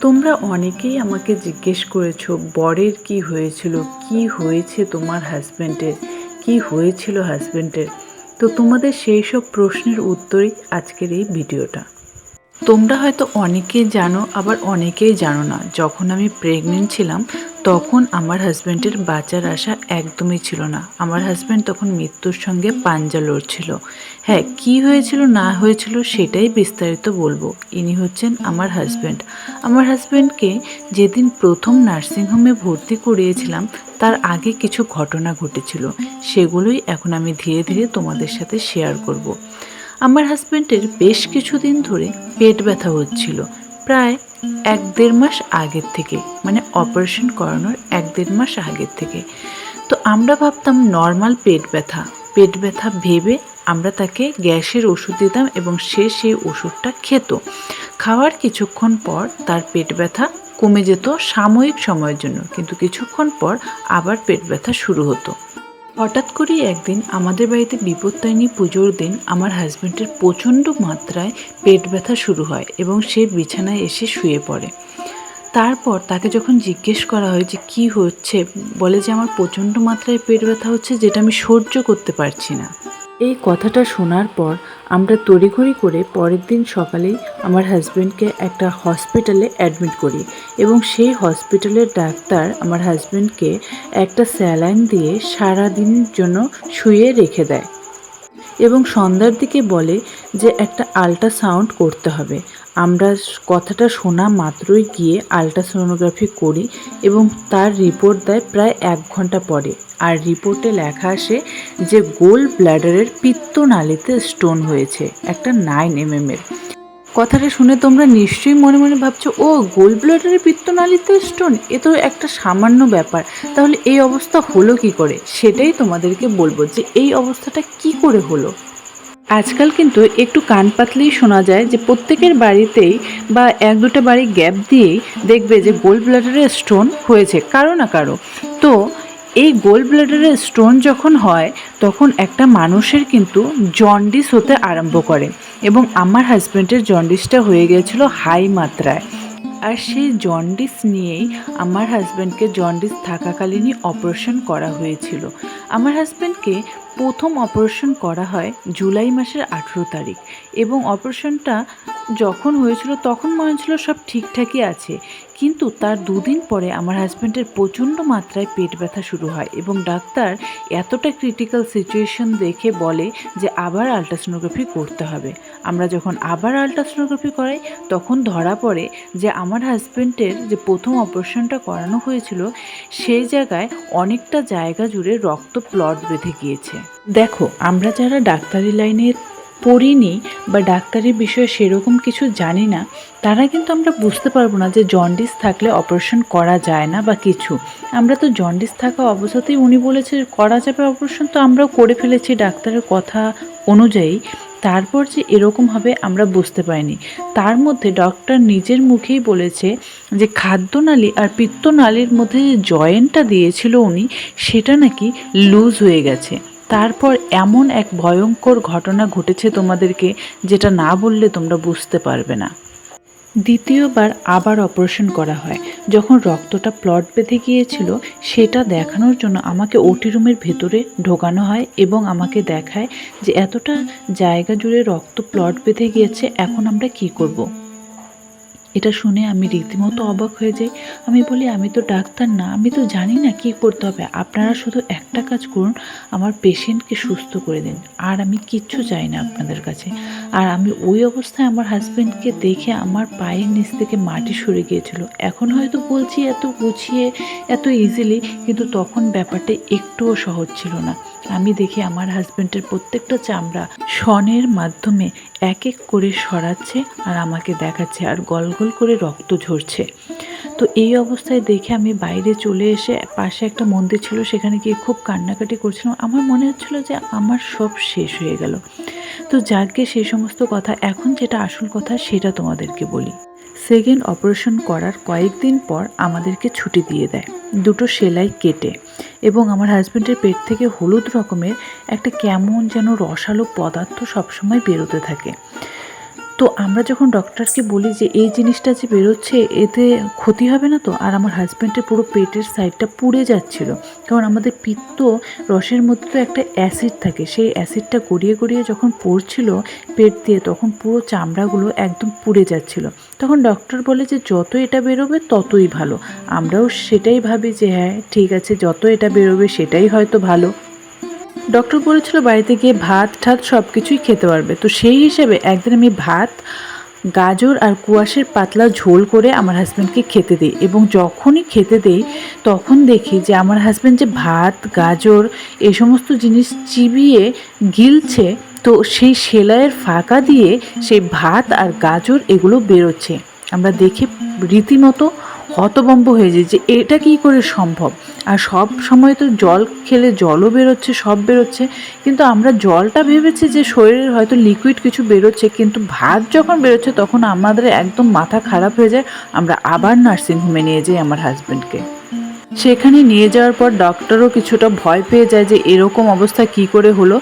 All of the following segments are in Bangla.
তোমরা অনেকেই আমাকে জিজ্ঞেস করেছ, বরের কি হয়েছিল? কি হয়েছে তোমার হাজব্যান্ডের কি হয়েছিল হাজব্যান্ডের তো তোমাদের সেই সব প্রশ্নের উত্তরই আজকের এই ভিডিওটা। তোমরা হয়তো অনেকেই জানো, আবার অনেকেই জানো না। যখন আমি প্রেগনেন্ট ছিলাম, তখন আমার হাজব্যান্ডের বাচ্চার আশা একদমই ছিল না। আমার হাজব্যান্ড তখন মৃত্যুর সঙ্গে পাঞ্জা লড়ছিল। হ্যাঁ কি হয়েছিল, না হয়েছিল, সেটাই বিস্তারিত বলব। ইনি হচ্ছেন আমার হাজব্যান্ড আমার হাজব্যান্ডকে যেদিন প্রথম নার্সিংহোমে ভর্তি করিয়েছিলাম, তার আগে কিছু ঘটনা ঘটেছিল। সেগুলোই এখন আমি ধীরে ধীরে তোমাদের সাথে শেয়ার করব। আমার হাজব্যান্ডের বেশ কিছুদিন ধরে পেট ব্যথা হচ্ছিল। প্রায় এক দেড় মাস আগের থেকে মানে অপারেশন করানোর এক দেড় মাস আগের থেকে। তো আমরা ভাবতাম নর্মাল পেট ব্যথা। পেট ব্যথা ভেবে আমরা তাকে গ্যাসের ওষুধ দিতাম এবং সে সেই ওষুধটা খেত। খাওয়ার কিছুক্ষণ পর তার পেট ব্যথা কমে যেত সাময়িক সময়ের জন্য, কিন্তু কিছুক্ষণ পর আবার পেট ব্যথা শুরু হতো। হঠাৎ করে একদিন আমাদের বাড়িতে বিপত্তায়নী পুজোর দিন আমার হাজব্যান্ডের প্রচণ্ড মাত্রায় পেট ব্যথা শুরু হয় এবং সে বিছানায় এসে শুয়ে পড়ে। তারপর তাকে যখন জিজ্ঞেস করা হয় যে কি হচ্ছে, বলে যে আমার প্রচণ্ড মাত্রায় পেট ব্যথা হচ্ছে, যেটা আমি সহ্য করতে পারছি না। এই কথাটা শোনার পর আমরা তড়িঘড়ি করে পরের দিন সকালেই আমার হাজব্যান্ডকে একটা হসপিটালে অ্যাডমিট করি এবং সেই হসপিটালের ডাক্তার আমার হাজব্যান্ডকে একটা স্যালাইন দিয়ে সারা দিনের জন্য শুয়ে রেখে দেয় এবং সন্ধ্যার দিকে বলে যে একটা আল্ট্রাসাউন্ড করতে হবে। আমরা কথাটা শোনা মাত্রই গিয়ে আল্ট্রাসোনোগ্রাফি করি এবং তার রিপোর্ট দেয় প্রায় এক ঘণ্টা পরে। আর রিপোর্টে লেখা আসে যে গোল ব্ল্যাডারের পিত্তনালীতে স্টোন হয়েছে, একটা নাইন এম এর। কথাটা শুনে তোমরা নিশ্চয়ই মনে মনে ভাবছ, ও, গোল ব্লাডারের পিত্তনালীতে স্টোন? এ তো একটা সামান্য ব্যাপার। তাহলে এই অবস্থা হলো কি করে? সেটাই তোমাদেরকে বলব যে এই অবস্থাটা কি করে হলো? আজকাল কিন্তু একটু কান পাতলেই শোনা যায় যে প্রত্যেকের বাড়িতেই বা এক দুটো বাড়ি গ্যাপ দিয়েই দেখবে যে গোল ব্লাডারের স্টোন হয়েছে, কারও না কারও। এই গোল ব্লাডারের স্টোন যখন হয়, তখন একটা মানুষের কিন্তু জন্ডিস হতে আরম্ভ করে এবং আমার হাজব্যান্ডের জন্ডিসটা হয়ে গিয়েছিল হাই মাত্রায়। আর সেই জন্ডিস নিয়েই আমার হাজব্যান্ডকে জন্ডিস থাকাকালীনই অপারেশন করা হয়েছিল। আমার হাজব্যান্ডকে প্রথম অপারেশন করা হয় জুলাই মাসের আঠেরো তারিখ এবং অপারেশনটা যখন হয়েছিল তখন মনে ছিল সব ঠিকঠাকই আছে। কিন্তু তার দুদিন পরে আমার হাজব্যান্ডের প্রচণ্ড মাত্রায় পেট ব্যথা শুরু হয় এবং ডাক্তার এতটা ক্রিটিক্যাল সিচুয়েশন দেখে বলে যে আবার আলট্রাসোনোগ্রাফি করতে হবে। আমরা যখন আবার আলট্রাসোনোগ্রাফি করাই, তখন ধরা পড়ে যে আমার হাজব্যান্ডের যে প্রথম অপারেশনটা করানো হয়েছিল, সেই জায়গায় অনেকটা জায়গা জুড়ে রক্ত প্লট বেঁধে গিয়েছে। দেখো, আমরা যারা ডাক্তারি লাইনের পড়িনি বা ডাক্তারি বিষয়ে সেরকম কিছু জানি না, তারা কিন্তু আমরা বুঝতে পারব না যে জন্ডিস থাকলে অপারেশন করা যায় না বা কিছু। আমরা তো জন্ডিস থাকা অবস্থাতেই উনি বলেছে, করা যাবে অপারেশন? তো আমরাও করে ফেলেছি ডাক্তারের কথা অনুযায়ী। তারপর যে এরকম হবে আমরা বুঝতে পারিনি। তার মধ্যে ডক্টর নিজের মুখেই বলেছে যে খাদ্যনালী আর পিত্তনালীর মধ্যে যে জয়েন্টটা দিয়েছিল উনি, সেটা নাকি লুজ হয়ে গেছে। তারপর এমন এক ভয়ঙ্কর ঘটনা ঘটেছে তোমাদেরকে যেটা না বললে তোমরা বুঝতে পারবে না দ্বিতীয়বার আবার অপারেশন করা হয় যখন রক্তটা প্লট বেঁধে গিয়েছিল, সেটা দেখানোর জন্য আমাকে ওটি রুমের ভেতরে ঢোকানো হয় এবং আমাকে দেখায় যে এতটা জায়গা জুড়ে রক্ত প্লট বেঁধে গিয়েছে, এখন আমরা কি করব। এটা শুনে আমি রীতিমতো অবাক হয়ে যাই। আমি বলি, আমি তো ডাক্তার না, আমি তো জানি না কি করতে হবে। আপনারা শুধু একটা কাজ করুন, আমার পেশেন্টকে সুস্থ করে দিন। আর আমি কিচ্ছু চাই না আপনাদের কাছে। আর আমি ওই অবস্থায় আমার হাজব্যান্ডকে দেখে আমার পায়ের নিচ থেকে মাটি সরে গিয়েছিল। এখন হয়তো বলছি এত গুছিয়ে, এত ইজিলি কিন্তু তখন ব্যাপারটা একটুও সহজ ছিল না। আমি দেখি আমার হাজব্যান্ডের প্রত্যেকটা চামড়া শনের মাধ্যমে এক এক করে সরাচ্ছে আর আমাকে দেখাচ্ছে আর গল গল করে রক্ত ঝরছে। তো এই অবস্থায় দেখে আমি বাইরে চলে এসে পাশে একটা মন্দির ছিল, সেখানে গিয়ে খুব কান্নাকাটি করছিলাম। আমার মনে হচ্ছিল যে আমার সব শেষ হয়ে গেল। তো যাকে সেই সমস্ত কথা, এখন যেটা আসল কথা সেটা তোমাদেরকে বলি। সেকেন্ড অপারেশন করার কয়েকদিন পর আমাদেরকে ছুটি দিয়ে দেয়। দুটো সেলাই কেটে এবং আমার হাজব্যান্ডের পেট থেকে হলুদ রকমের একটা কেমন যেন রসালো পদার্থ সবসময় বেরোতে থাকে। তো আমরা যখন ডক্টরকে বলি যে এই জিনিসটা যে বেরোচ্ছে, এতে ক্ষতি হবে না তো? আর আমার হাজব্যান্ডের পুরো পেটের সাইডটা পুড়ে যাচ্ছিল। কারণ আমাদের পিত্ত রসের মধ্যে তো একটা অ্যাসিড থাকে। সেই অ্যাসিডটা গড়িয়ে গড়িয়ে যখন পড়ছিল পেট দিয়ে, তখন পুরো চামড়াগুলো একদম পুড়ে যাচ্ছিল। তখন ডক্টর বলে যে যত এটা বেরোবে, ততই ভালো। আমরাও সেটাই ভাবি যে হ্যাঁ ঠিক আছে, যত এটা বেরোবে, সেটাই হয়তো ভালো। ডক্টর বলেছিল বাড়িতে গিয়ে ভাত, ঠাত সব কিছুই খেতে পারবে। তো সেই হিসেবে একদিন আমি ভাত, গাজর আর কুয়াশের পাতলা ঝোল করে আমার হাজব্যান্ডকে খেতে দিই এবং যখনই খেতে দেই, তখন দেখি যে আমার হাজব্যান্ড যে ভাত, গাজর এই সমস্ত জিনিস চিবিয়ে গিলছে, তো সেই সেলাইয়ের ফাঁকা দিয়ে সেই ভাত আর গাজর এগুলো বেরোচ্ছে। আমরা দেখে রীতিমতো হতবম্ব হয়ে যায় যে এটা কি করে সম্ভব? আর সব সময় তো জল খেলে জলও বেরোচ্ছে, সব বেরোচ্ছে। কিন্তু আমরা জলটা ভেবেছি যে শরীরের হয়তো লিকুইড কিছু বেরোচ্ছে, কিন্তু ভাত যখন বেরোচ্ছে তখন আমাদের একদম মাথা খারাপ হয়ে যায়। আমরা আবার নার্সিংহোমে নিয়ে যাই আমার হাজব্যান্ডকে সেখানে নিয়ে যাওয়ার পর ডক্টরও কিছুটা ভয় পেয়ে যায় যে এরকম অবস্থা কি করে হলো।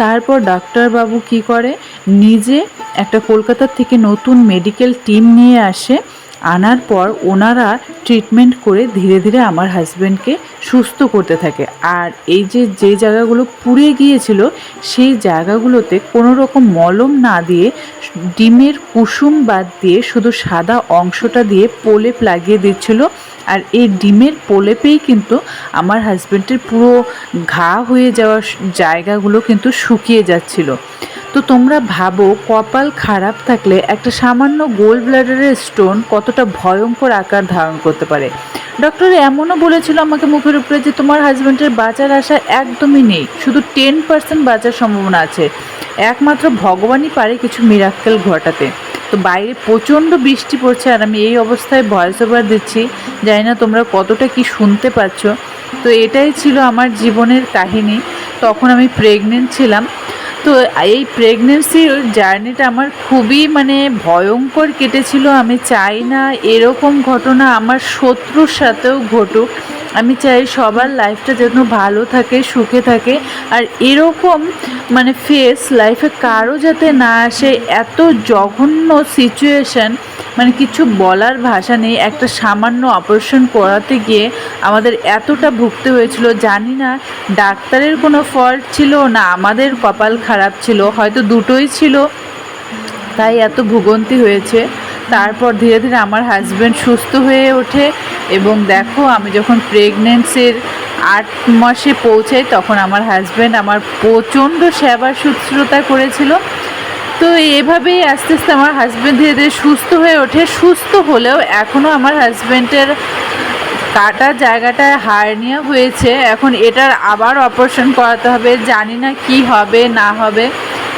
তারপর ডাক্তারবাবু কি করে? নিজে একটা কলকাতার থেকে নতুন মেডিকেল টিম নিয়ে আসে। আনার পর ওনারা ট্রিটমেন্ট করে ধীরে ধীরে আমার হাজব্যান্ডকে সুস্থ করতে থাকে। আর এই যে যে জায়গাগুলো পুড়ে গিয়েছিল, সেই জায়গাগুলোতে কোনো রকম মলম না দিয়ে ডিমের কুসুম বাদ দিয়ে শুধু সাদা অংশটা দিয়ে পোলেপ লাগিয়ে দিচ্ছিল। আর এই ডিমের প্রলেপেই কিন্তু আমার হাজব্যান্ডের পুরো ঘা হয়ে যাওয়া জায়গাগুলো কিন্তু শুকিয়ে যাচ্ছিল। তো তোমরা ভাবো কপাল খারাপ থাকলে একটা সামান্য গোল ব্লাডারের স্টোন কতটা ভয়ঙ্কর আকার ধারণ করতে পারে। ডক্টর এমনও বলেছিল আমাকে মুখের উপরে যে তোমার হাজব্যান্ডের বাঁচার আশা একদমই নেই, শুধু টেন পার্সেন্ট বাঁচার সম্ভাবনা আছে। একমাত্র ভগবানই পারে কিছু মিরাক্কেল ঘটাতে। তো বাইরে প্রচণ্ড বৃষ্টি পড়ছে আর আমি এই অবস্থায় ভয়েস ওভার দিচ্ছি। জানি না তোমরা কতটা কি শুনতে পাচ্ছ। তো এটাই ছিল আমার জীবনের কাহিনী। তখন আমি প্রেগনেন্ট ছিলাম। তো এই প্রেগনেন্সির জার্নিটা আমার খুবই মানে ভয়ঙ্কর কেটেছিল। আমি চাই না এরকম ঘটনা আমার শত্রুর সাথেও ঘটুক। আমি চাই সবার লাইফটা যেন ভালো থাকে, সুখে থাকে। আর এরকম মানে ফেস লাইফে কারও যাতে না আসে, এত জঘন্য সিচুয়েশান মানে কিছু বলার ভাষা নেই। একটা সামান্য অপারেশন করাতে গিয়ে আমাদের এতটা ভুগতে হয়েছিল। জানি না ডাক্তারের কোনো ফল্ট ছিল না আমাদের কপাল খারাপ ছিল। হয়তো দুটোই ছিল। তাই এত ভুগন্তি হয়েছে। তারপর ধীরে ধীরে আমার হাজব্যান্ড সুস্থ হয়ে ওঠে এবং দেখো আমি যখন প্রেগনেন্সির আট মাসে পৌঁছাই তখন আমার হাজব্যান্ড আমার প্রচণ্ড সেবা শুশ্রূতা করেছিল। তো এভাবেই আস্তে আস্তে আমার হাজব্যান্ড ধীরে ধীরে সুস্থ হয়ে ওঠে। সুস্থ হলেও এখনও আমার হাজব্যান্ডের কাটা জায়গাটায় হার্নিয়া হয়েছে। এখন এটার আবার অপারেশন করাতে হবে। জানি না কি হবে, না হবে।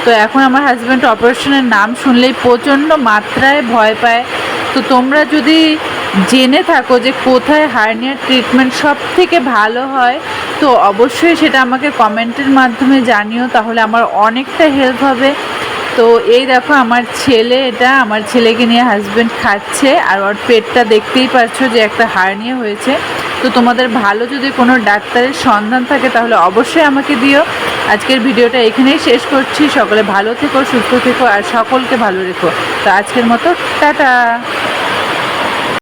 তো এখন আমার হাজব্যান্ড অপারেশনের নাম শুনলেই প্রচণ্ড মাত্রায় ভয় পায়। তো তোমরা যদি জেনে থাকো যে কোথায় হার্নিয়ার ট্রিটমেন্ট সব থেকে ভালো হয়, তো অবশ্যই সেটা আমাকে কমেন্টের মাধ্যমে জানিও, তাহলে আমার অনেকটা হেল্প হবে। তো এই দেখো আমার ছেলে এটা, আমার ছেলেকে নিয়ে হাজব্যান্ড খাচ্ছে, আর ওর পেটটা দেখতেই পাচ্ছ যে একটা হার্নিয়া হয়েছে। তো তোমাদের ভালো যদি কোনো ডাক্তারের সন্ধান থাকে, তাহলে অবশ্যই আমাকে দিও। আজকের ভিডিওটা এখানেই শেষ করছি। সকলে ভালো থেকো, সুস্থ থেকো, আর সকলকে ভালো রেখো। তো আজকের মতো, টাটা।